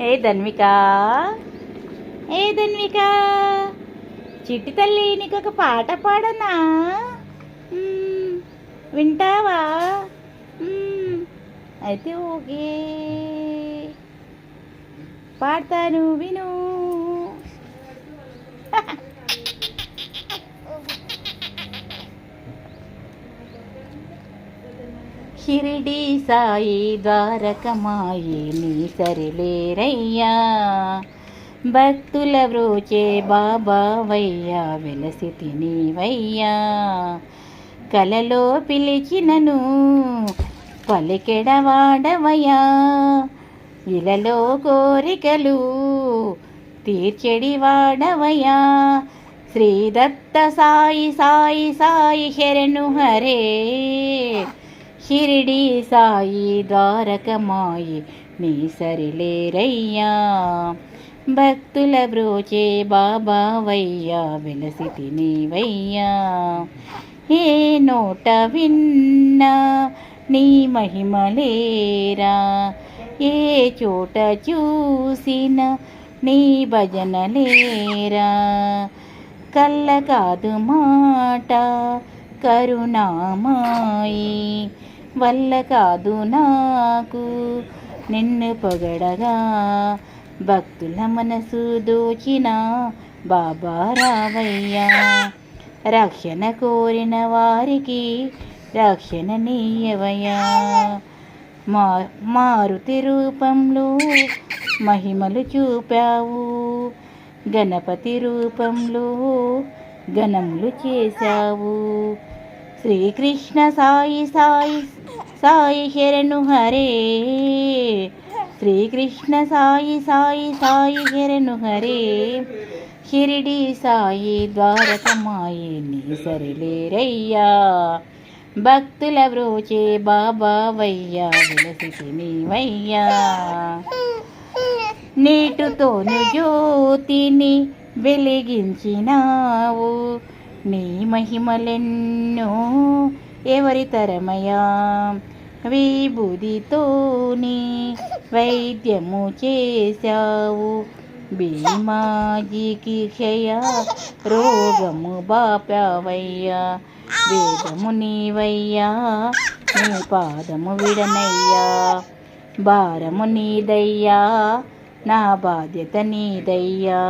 ఏ ధన్విక? ఏ ధన్విక? చిట్టి తల్లి నీకు ఒక పాట పాడనా? వింటావా? అయితే ఓకే. పాడతాను విను. షిరిడి సాయి ద్వారకమాయి నీ సరిలేరయ్యా. భక్తుల వ్రోచే బాబావయ్యా వెలసి తినివయ్యా కలలో పిలిచినను పలికెడవాడవయ్యా. ఇలలో కోరికలు తీర్చెడి వాడవయ్యా శ్రీదత్త సాయి సాయి సాయి శరణు హరే. షిరిడి సాయి ద్వారకమాయి నీ సరిలేరయ్యా భక్తుల బ్రోచే బాబావయ్యా వెలసి తినివయ్యా ఏ నోట విన్నా నీ మహిమలేరా ఏ చోట చూసిన నీ భజనలేరా కళ్ళ కాదు మాట కరుణామాయి వల్ల కాదు నాకు. నిన్ను పొగడగా భక్తుల మనసు దోచిన బాబా రావయ్యా. రక్షణ కోరిన వారికి రక్షణ నీయవయ్యా. మా మారుతి రూపంలో మహిమలు చూపావు. గణపతి రూపంలో గణములు చేశావు. శ్రీకృష్ణ సాయి సాయి సాయి శరణు హరే. శ్రీకృష్ణ సాయి సాయి సాయి శరణు హరే. షిరిడి సాయి ద్వారకమాయి నీ సరిలేరయ్యా భక్తుల వ్రోచే బాబావయ్యా విలసి నీవయ్యా నీటుతోను జ్యోతిని వెలిగించినావు. నీ మహిమలెన్నో ఎవరి తరమయా? విభూదితోని వైద్యము చేశావు. భీమాజీకి క్షయ రోగము బాపావయ్యా వేదము నీవయ్యా. నీ పాదము విడనయ్యా. భారము నీదయ్యా. నా బాధ్యత నీదయ్యా.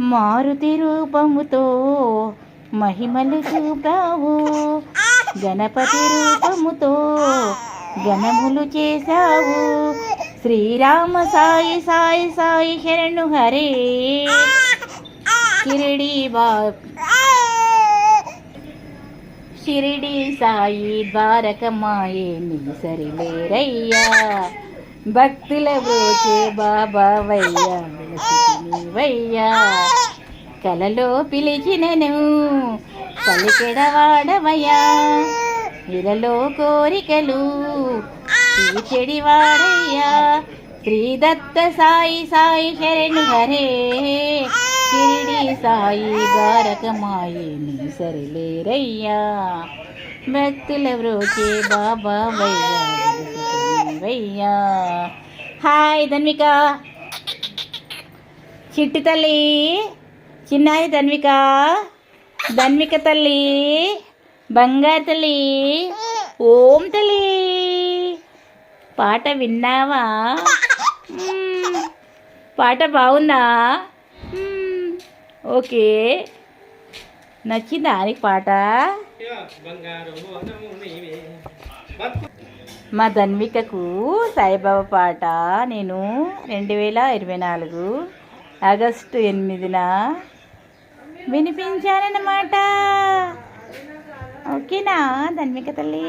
మారుతి రూపముతో మహిమలు చూపావు. గణపతి రూపముతో గణములు చేశావు. శ్రీరామ సాయి సాయి సాయి శరణు హరే. షిరిడి బా షిరిడి సాయి ద్వారకమాయే నీ సరిలేరయ్యా భక్తుల బ్రోచే బాబావయ్యా నీవయ్యా. కలలో పిలిచినను. పలికెడవాడవయ్యా ఇలలో కోరికలు తీర్చెడి వాడయ్యా. శ్రీదత్త సాయి సాయి శరణు హరే. షిరిడి సాయి ద్వారకమాయి నీ సరిలేరయ్యా భక్తుల వ్రోచే బాబా వయ్యా. హాయ్ ధన్విక. చిట్టి తల్లి. చిన్నాయి ధన్విక ధన్విక తల్లి. బంగారు తల్లి. ఓం తల్లి. పాట విన్నావా? పాట బాగుందా? ఓకే. నచ్చిందా నీకు పాట? మా ధన్వికకు సాయిబాబా పాట నేను రెండు వేల ఇరవై నాలుగు ఆగస్టు ఎనిమిదిన వినిపించానన్నమాట ఓకేనా ధన్మిక తల్లి?